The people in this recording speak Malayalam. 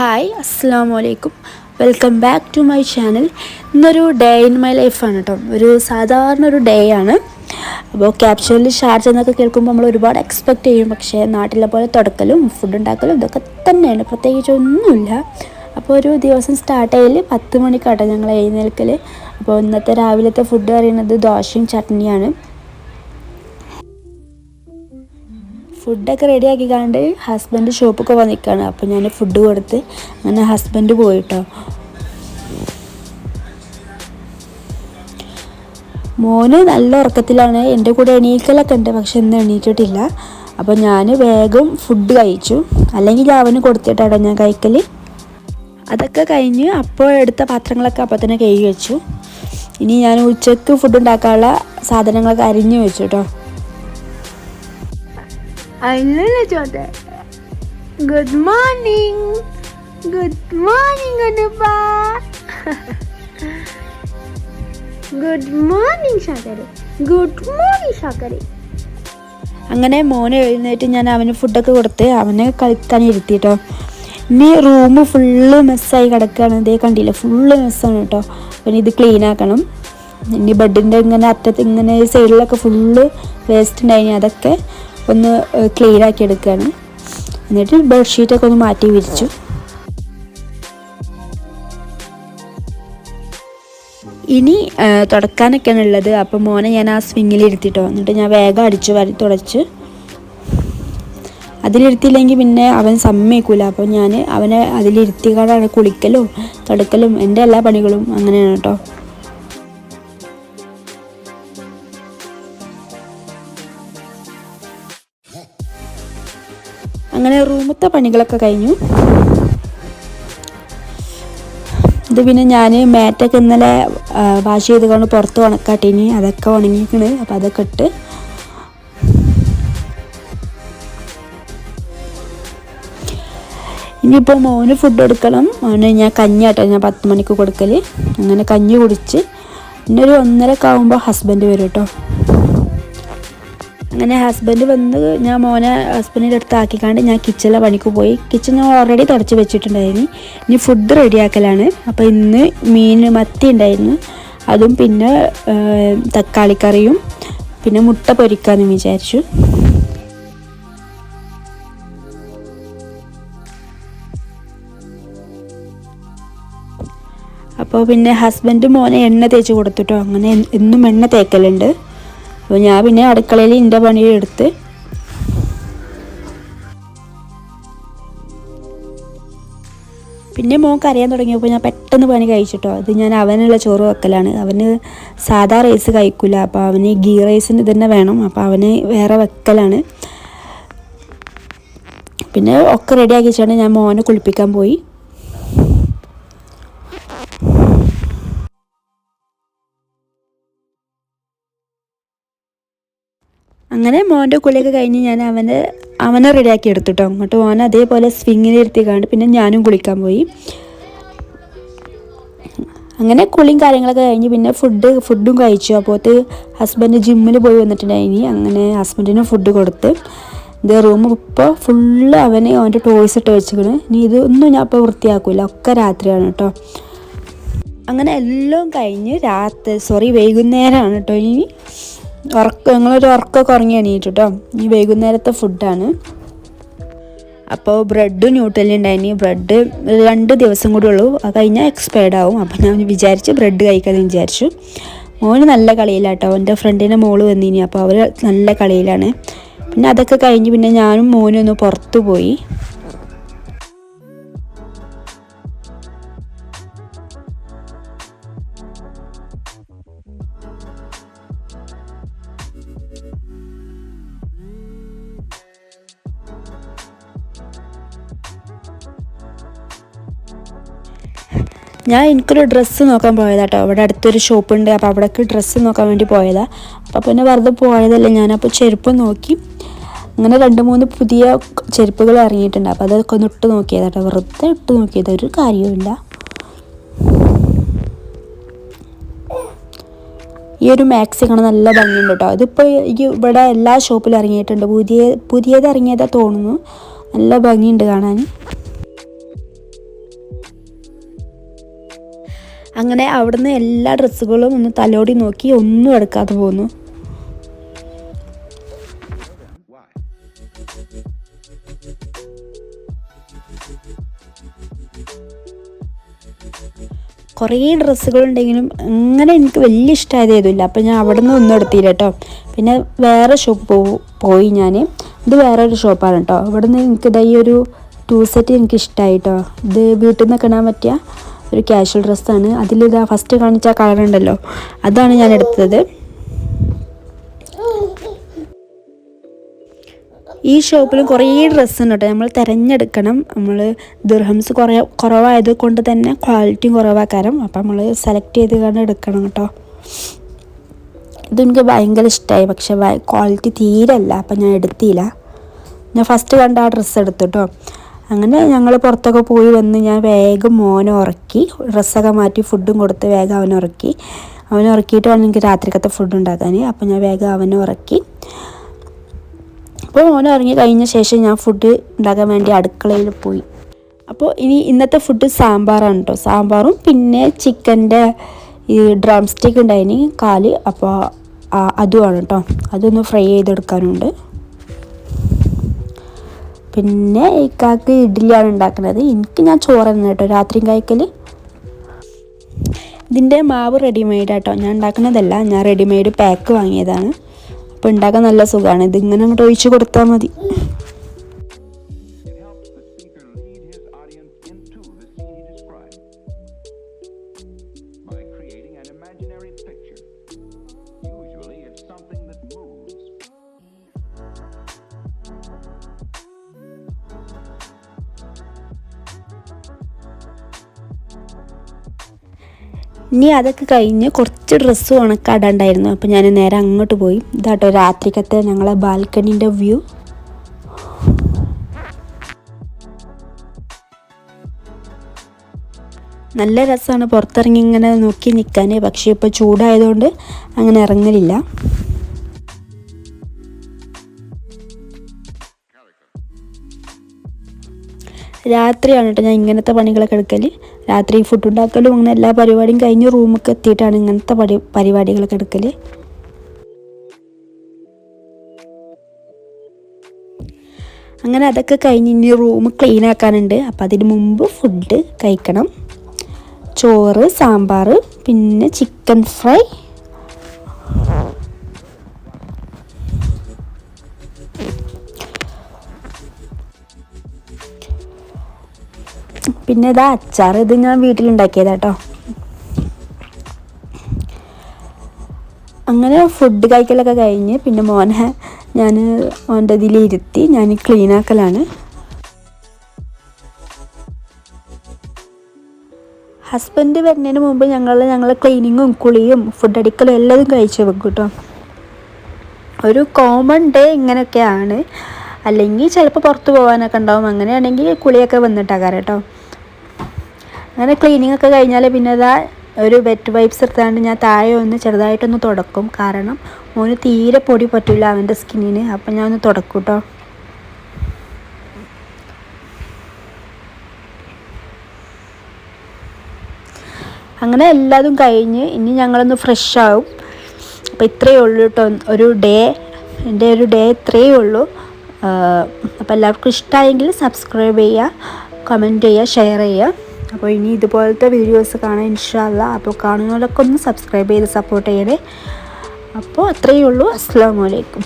ഹായ് അസ്സാം വലൈക്കും welcome back to my channel ഇന്നൊരു ഡേ ഇൻ മൈ ലൈഫാണ് കേട്ടോ ഒരു സാധാരണ ഒരു ഡേ ആണ്. അപ്പോൾ ക്യാപ്ചറിൽ ചാർജ് എന്നൊക്കെ കേൾക്കുമ്പോൾ നമ്മൾ ഒരുപാട് എക്സ്പെക്റ്റ് ചെയ്യും. പക്ഷേ നാട്ടിലെ പോലെ തുടക്കലും ഫുഡ് ഉണ്ടാക്കലും ഇതൊക്കെ തന്നെയാണ്. പ്രത്യേകിച്ച് ഒന്നുമില്ല. അപ്പോൾ ഒരു ദിവസം സ്റ്റാർട്ട് ചെയ്യൽ പത്ത് മണിക്കാട്ടോ ഞങ്ങൾ എഴുന്നേൽക്കൽ അപ്പോൾ ഇന്നത്തെ രാവിലത്തെ ഫുഡ് പറയുന്നത് ദോശയും ചട്നിയാണ്. ഫുഡൊക്കെ റെഡി ആക്കിക്കാണ്ട് ഹസ്ബൻഡ് ഷോപ്പൊക്കെ വന്ന് നിൽക്കുകയാണ് അപ്പോൾ ഞാൻ ഫുഡ് കൊടുത്ത് അങ്ങനെ ഹസ്ബൻഡ് പോയിട്ടോ. മോന് നല്ല ഉറക്കത്തിലാണ്. എന്റെ കൂടെ എണീക്കലൊക്കെ ഉണ്ട് പക്ഷെ ഇന്ന് എണീറ്റിട്ടില്ല. അപ്പോൾ ഞാൻ വേഗം ഫുഡ് കഴിച്ചു. അല്ലെങ്കിൽ അവന് കൊടുത്തിട്ടാണ് ഞാൻ കഴിക്കൽ അതൊക്കെ കഴിഞ്ഞ് അപ്പോൾ എടുത്ത പാത്രങ്ങളൊക്കെ അപ്പോൾ തന്നെ കഴുകി വെച്ചു. ഇനി ഞാൻ ഉച്ചയ്ക്ക് ഫുഡ് ഉണ്ടാക്കാനുള്ള സാധനങ്ങളൊക്കെ അരിഞ്ഞു വെച്ചു കേട്ടോ അല്ലല്ലോ ചോട്ടെ good morning good morning Anupa good morning ശകരി good morning ശകരി അങ്ങനെ മോനെ എഴുന്നേറ്റ് ഞാൻ അവന് ഫുഡൊക്കെ കൊടുത്ത് അവനെ കളിക്കാൻ ഇരുത്തിട്ടോ ഇനി റൂം ഫുള്ള് മെസ്സായി കിടക്കുകയാണ്. ഇതേ കണ്ടില്ല ഫുള്ള് മെസ്സാണ് കേട്ടോ പിന്നെ ഇത് ക്ലീൻ ആക്കണം. ഇനി ബെഡിന്റെ ഇങ്ങനെ അറ്റത്ത് ഇങ്ങനെ സൈഡിലൊക്കെ ഫുള്ള് വേസ്റ്റ് ഉണ്ടായിനി അതൊക്കെ ഒന്ന് ക്ലിയർ ആക്കി എടുക്കുകയാണ് എന്നിട്ട് ബെഡ്ഷീറ്റൊക്കെ ഒന്ന് മാറ്റി വിരിച്ചു. ഇനി തുടക്കാനൊക്കെയാണ് ഉള്ളത്. അപ്പോൾ മോനെ ഞാൻ ആ സ്വിങ്ങിൽ ഇരുത്തിട്ടോ. എന്നിട്ട് ഞാൻ വേഗം അടിച്ച് വരി തുടച്ച്. അതിലിരുത്തിയില്ലെങ്കിൽ പിന്നെ അവൻ സമ്മതിക്കില്ല അപ്പോൾ ഞാൻ അവനെ അതിലിരുത്തിക്കാടാണ് കുളിക്കലും തുടക്കലും എന്റെ എല്ലാ പണികളും അങ്ങനെയാണ് കേട്ടോ. അങ്ങനെ റൂമത്തെ പണികളൊക്കെ കഴിഞ്ഞു. ഇത് പിന്നെ ഞാൻ മാറ്റൊക്കെ ഇന്നലെ വാഷ് ചെയ്ത് കൊണ്ട് പുറത്ത് ഉണക്കാട്ടീനി. അതൊക്കെ ഉണങ്ങിക്കണ് അപ്പം അതൊക്കെ ഇട്ട് ഇനിയിപ്പോൾ മോന് ഫുഡ് എടുക്കണം. മോന് ഞാൻ കഞ്ഞി കഞ്ഞിയാട്ടോ ഞാൻ പത്ത് മണിക്ക് കൊടുക്കൽ അങ്ങനെ കഞ്ഞി കുടിച്ച്. പിന്നെ ഒരു ഒന്നരക്കാവുമ്പോൾ ഹസ്ബൻഡ് വരും കേട്ടോ അങ്ങനെ ഹസ്ബൻഡ് വന്ന് ഞാൻ മോനെ ഹസ്ബൻഡിന്റെ അടുത്ത് ആക്കിക്കാണ്ട് ഞാൻ കിച്ചണിലെ പണിക്ക് പോയി. കിച്ചൺ ഞാൻ ഓൾറെഡി തുടച്ച് വെച്ചിട്ടുണ്ടായിരുന്നു. ഇനി ഫുഡ് റെഡിയാക്കലാണ് അപ്പോൾ ഇന്ന് മീൻ മത്തി ഉണ്ടായിരുന്നു. അതും പിന്നെ തക്കാളിക്കറിയും പിന്നെ മുട്ട പൊരിക്കാമെന്ന് വിചാരിച്ചു. അപ്പോൾ പിന്നെ ഹസ്ബൻഡ് മോനെ എണ്ണ തേച്ച് കൊടുത്തിട്ടോ. അങ്ങനെ എന്നും എണ്ണ തേക്കലുണ്ട്. അപ്പോൾ ഞാൻ പിന്നെ അടുക്കളയിൽ എന്റെ പണി എടുത്ത് പിന്നെ മോൻ കരയാൻ തുടങ്ങിയപ്പോൾ ഞാൻ പെട്ടെന്ന് പണി കഴിച്ചിട്ടോ. അത് ഞാൻ അവനുള്ള ചോറ് വെക്കലാണ്. അവന് സാധാ റൈസ് കഴിക്കില്ല അപ്പോൾ അവന് ഗീ റൈസിന് തന്നെ വേണം. അപ്പോൾ അവന് വേറെ വെക്കലാണ്. പിന്നെ ഒക്കെ റെഡി ആക്കിച്ചാണ് ഞാൻ മോനെ കുളിപ്പിക്കാൻ പോയി. അങ്ങനെ മോന്റെ കുളിയൊക്കെ കഴിഞ്ഞ് ഞാൻ അവനെ അവനെ റെഡിയാക്കി എടുത്തു കേട്ടോ അങ്ങോട്ട് മോൻ അതേപോലെ സ്വിങ്ങിൽ കണ്ട് പിന്നെ ഞാനും കുളിക്കാൻ പോയി. അങ്ങനെ കുളിയും കാര്യങ്ങളൊക്കെ കഴിഞ്ഞ് പിന്നെ ഫുഡ് ഫുഡും കഴിച്ചു. അപ്പോഴത്തെ ഹസ്ബൻഡ് ജിമ്മിൽ പോയി വന്നിട്ടുണ്ടായിനി അങ്ങനെ ഹസ്ബൻഡിന് ഫുഡ് കൊടുത്ത് ഇത് റൂം ഇപ്പോൾ ഫുള്ള് അവന് അവന്റെ ടോയ്സ് ഇട്ട് വെച്ചിക്കണ് ഇനി ഇതൊന്നും ഞാൻ ഇപ്പോൾ വൃത്തിയാക്കില്ല ഒക്കെ രാത്രിയാണ് കേട്ടോ അങ്ങനെ എല്ലാം കഴിഞ്ഞ് രാത്രി സോറി വൈകുന്നേരമാണ് കേട്ടോ ഇനി. ഉറക്കം ഞങ്ങളൊരു ഉറക്കമൊക്കെ ഉറങ്ങി എണീറ്റു കേട്ടോ ഈ വൈകുന്നേരത്തെ ഫുഡാണ് അപ്പോൾ ബ്രെഡ് ന്യൂട്ടലി ഉണ്ടായിന്. ബ്രെഡ് രണ്ട് ദിവസം കൂടി ഉള്ളൂ. അത് കഴിഞ്ഞാൽ എക്സ്പയർഡ് ആവും. അപ്പോൾ ഞാൻ വിചാരിച്ച് ബ്രെഡ് കഴിക്കാതെ വിചാരിച്ചു. മോന് നല്ല കളിയിലാട്ടോ. എന്റെ ഫ്രണ്ടിന്റെ മോൾ വന്നിനി. അപ്പോൾ അവർ നല്ല കളിയിലാണ്. പിന്നെ അതൊക്കെ കഴിഞ്ഞ് പിന്നെ ഞാനും മോനും ഒന്ന് പുറത്തു പോയി. ഞാൻ എനിക്കൊരു ഡ്രസ്സ് നോക്കാൻ പോയതാട്ടോ. അവിടെ അടുത്തൊരു ഷോപ്പ് ഉണ്ട്. അപ്പോൾ അവിടേക്ക് ഡ്രസ്സ് നോക്കാൻ വേണ്ടി പോയതാണ് അപ്പോൾ പിന്നെ വെറുതെ പോയതല്ലേ ഞാനപ്പോൾ ചെരുപ്പ് നോക്കി. അങ്ങനെ രണ്ട് മൂന്ന് പുതിയ ചെരുപ്പുകൾ ഇറങ്ങിയിട്ടുണ്ട്. അപ്പോൾ അതൊക്കെ ഒന്ന് ഇട്ട് നോക്കിയതാട്ടോ. വെറുതെ ഇട്ട് നോക്കിയത്. ഒരു കാര്യവുമില്ല ഈ ഒരു മാക്സി കാണാൻ നല്ല ഭംഗിയുണ്ട് കേട്ടോ ഇതിപ്പോൾ ഇവിടെ എല്ലാ ഷോപ്പിലും ഇറങ്ങിയിട്ടുണ്ട്. പുതിയ പുതിയത് ഇറങ്ങിയതാ തോന്നുന്നു. നല്ല ഭംഗിയുണ്ട് കാണാൻ. അങ്ങനെ അവിടുന്ന് എല്ലാ ഡ്രസ്സുകളും ഒന്ന് തലോടി നോക്കി ഒന്നും എടുക്കാതെ പോന്നു? കുറേ ഡ്രസ്സുകളുണ്ടെങ്കിലും അങ്ങനെ എനിക്ക് വലിയ ഇഷ്ടമായത് ഏതുമില്ല. അപ്പം ഞാൻ അവിടെ നിന്ന് ഒന്നും എടുത്തില്ല കേട്ടോ. പിന്നെ വേറെ ഷോപ്പ് പോയി ഞാൻ. ഇത് വേറെ ഒരു ഷോപ്പാണ് കേട്ടോ. ഇവിടെ നിന്ന് എനിക്ക് ഇതാ ഈ ഒരു ടൂ സെറ്റ് എനിക്ക് ഇഷ്ടമായി കേട്ടോ. ഇത് വീട്ടിൽ നിന്ന് കിണാൻ പറ്റിയ ഒരു ക്യാഷ്വൽ ഡ്രസ്സാണ് അതിലിതാ ഫസ്റ്റ് കാണിച്ച കളർ ഉണ്ടല്ലോ. അതാണ് ഞാൻ എടുത്തത്. ഈ ഷോപ്പിലും കുറേ ഡ്രസ്സ് ഉണ്ട് കേട്ടോ. നമ്മൾ തിരഞ്ഞെടുക്കണം. നമ്മൾ ദുർഹംസ് കുറേ കുറവായത് കൊണ്ട് തന്നെ ക്വാളിറ്റിയും കുറവാക്കാരം അപ്പം നമ്മൾ സെലക്ട് ചെയ്ത് കണ്ട് എടുക്കണം കേട്ടോ. ഇതെനിക്ക് ഭയങ്കര ഇഷ്ടമായി പക്ഷേ ക്വാളിറ്റി തീരല്ല അപ്പം ഞാൻ എടുത്തില്ല. ഞാൻ ഫസ്റ്റ് കണ്ട ആ ഡ്രസ്സ് എടുത്തു കേട്ടോ. അങ്ങനെ ഞങ്ങൾ പുറത്തൊക്കെ പോയി വന്ന് ഞാൻ വേഗം മോനെ ഉറക്കി ഡ്രസ്സൊക്കെ മാറ്റി ഫുഡും കൊടുത്ത് വേഗം അവനെ ഉറക്കി. അവനെ ഉറക്കിയിട്ട് വേണം എനിക്ക് രാത്രിക്കത്തെ ഫുഡ് ഉണ്ടാക്കാൻ അപ്പോൾ ഞാൻ വേഗം അവനെ ഉറക്കി. അപ്പോൾ മോനെ ഉറങ്ങി കഴിഞ്ഞ ശേഷം ഞാൻ ഫുഡ് ഉണ്ടാക്കാൻ വേണ്ടി അടുക്കളയിൽ പോയി. അപ്പോൾ ഇനി ഇന്നത്തെ ഫുഡ് സാമ്പാറാണ് കേട്ടോ സാമ്പാറും പിന്നെ ചിക്കന്റെ ഈ ഡ്രം സ്റ്റിക്ക് ഉണ്ടായിന് കാൽ. അപ്പോൾ അതുമാണ് കേട്ടോ അതൊന്ന് ഫ്രൈ ചെയ്തെടുക്കാനുണ്ട്. പിന്നെ ഇക്കാക്ക് ഇഡ്ഡലിയാണ് ഉണ്ടാക്കുന്നത്. എനിക്ക് ഞാൻ ചോറ് തന്നെ കേട്ടോ. രാത്രിയും കഴിക്കൽ ഇതിന്റെ മാവ് റെഡിമെയ്ഡ് ആട്ടോ. ഞാൻ ഉണ്ടാക്കുന്നതല്ല. ഞാൻ റെഡിമെയ്ഡ് പാക്ക് വാങ്ങിയതാണ്. അപ്പോൾ ഉണ്ടാക്കാൻ നല്ല സുഖമാണ് ഇതിങ്ങനെ അങ്ങോട്ട് ഒഴിച്ച് കൊടുത്താൽ മതി. ഇനി അതൊക്കെ കഴിഞ്ഞ് കുറച്ച് ഡ്രസ്സ് ഉണക്കാടാണ്ടായിരുന്നു അപ്പോൾ ഞാൻ നേരെ അങ്ങോട്ട് പോയി. ഇതാട്ടോ രാത്രിക്കത്തെ ഞങ്ങളെ ബാൽക്കണീന്റെ വ്യൂ. നല്ല രസമാണ് പുറത്തിറങ്ങി ഇങ്ങനെ നോക്കി നിൽക്കാൻ പക്ഷേ ഇപ്പോൾ ചൂടായതുകൊണ്ട് അങ്ങനെ ഇറങ്ങലില്ല. രാത്രിയാണ് കേട്ടോ ഞാൻ ഇങ്ങനത്തെ പണികളൊക്കെ എടുക്കൽ രാത്രി ഫുഡ് ഉണ്ടാക്കലും അങ്ങനെ എല്ലാ പരിപാടിയും കഴിഞ്ഞ് റൂമൊക്കെ എത്തിയിട്ടാണ് ഇങ്ങനത്തെ പടി പരിപാടികളൊക്കെ എടുക്കൽ അങ്ങനെ അതൊക്കെ കഴിഞ്ഞ് ഇനി റൂം ക്ലീൻ ആക്കാനുണ്ട്. അപ്പം അതിന് മുമ്പ് ഫുഡ് കഴിക്കണം. ചോറ് സാമ്പാർ പിന്നെ ചിക്കൻ ഫ്രൈ പിന്നെ ഇതാ അച്ചാർ ഇത് ഞാൻ വീട്ടിലുണ്ടാക്കിയതാ കേട്ടോ അങ്ങനെ ഫുഡ് കഴിക്കലൊക്കെ കഴിഞ്ഞ് പിന്നെ മോനെ ഞാൻ ഓന്റെ ഇതിലിരുത്തി ഞാൻ ക്ലീൻ ആക്കലാണ്. ഹസ്ബൻഡ് വരുന്നതിന് മുമ്പ് ഞങ്ങൾ ഞങ്ങൾ ക്ലീനിങ്ങും കുളിയും ഫുഡ് അടിക്കലും എല്ലാതും കഴിച്ച് വെക്കും കേട്ടോ. ഒരു കോമൺ ഡേ ഇങ്ങനെയൊക്കെയാണ്. അല്ലെങ്കിൽ ചിലപ്പോൾ പുറത്ത് പോകാനൊക്കെ ഉണ്ടാവും. അങ്ങനെയാണെങ്കിൽ കുളിയൊക്കെ വന്നിട്ടാകാറ് കേട്ടോ. അങ്ങനെ ക്ലീനിങ് ഒക്കെ കഴിഞ്ഞാൽ പിന്നെ ഇതാ ഒരു വെറ്റ് വൈപ്സ് എടുത്താണ്ട് ഞാൻ താഴെ ഒന്ന് ചെറുതായിട്ടൊന്ന് തുടക്കും. കാരണം മോന് തീരെ പൊടി പറ്റില്ല അവന്റെ സ്കിന്നിന് അപ്പം ഞാൻ ഒന്ന് തുടക്കും കേട്ടോ അങ്ങനെ എല്ലാതും കഴിഞ്ഞ് ഇനി ഞങ്ങളൊന്ന് ഫ്രഷ് ആവും. അപ്പോൾ ഇത്രയേ ഉള്ളൂ കേട്ടോ ഒരു ഡേ എന്റെ ഒരു ഡേ ഇത്രയേ ഉള്ളൂ. അപ്പോൾ എല്ലാവർക്കും ഇഷ്ടമായെങ്കിൽ സബ്സ്ക്രൈബ് ചെയ്യുക കമന്റ് ചെയ്യുക ഷെയർ ചെയ്യുക. അപ്പോൾ ഇനി ഇതുപോലത്തെ വീഡിയോസ് കാണാൻ ഇൻഷാല്ല അപ്പോൾ കാണുന്നവരൊക്കെ ഒന്ന് സബ്സ്ക്രൈബ് ചെയ്ത് സപ്പോർട്ട് ചെയ്യണേ. അപ്പോൾ അത്രയേ ഉള്ളൂ. അസ്സാം വലൈക്കും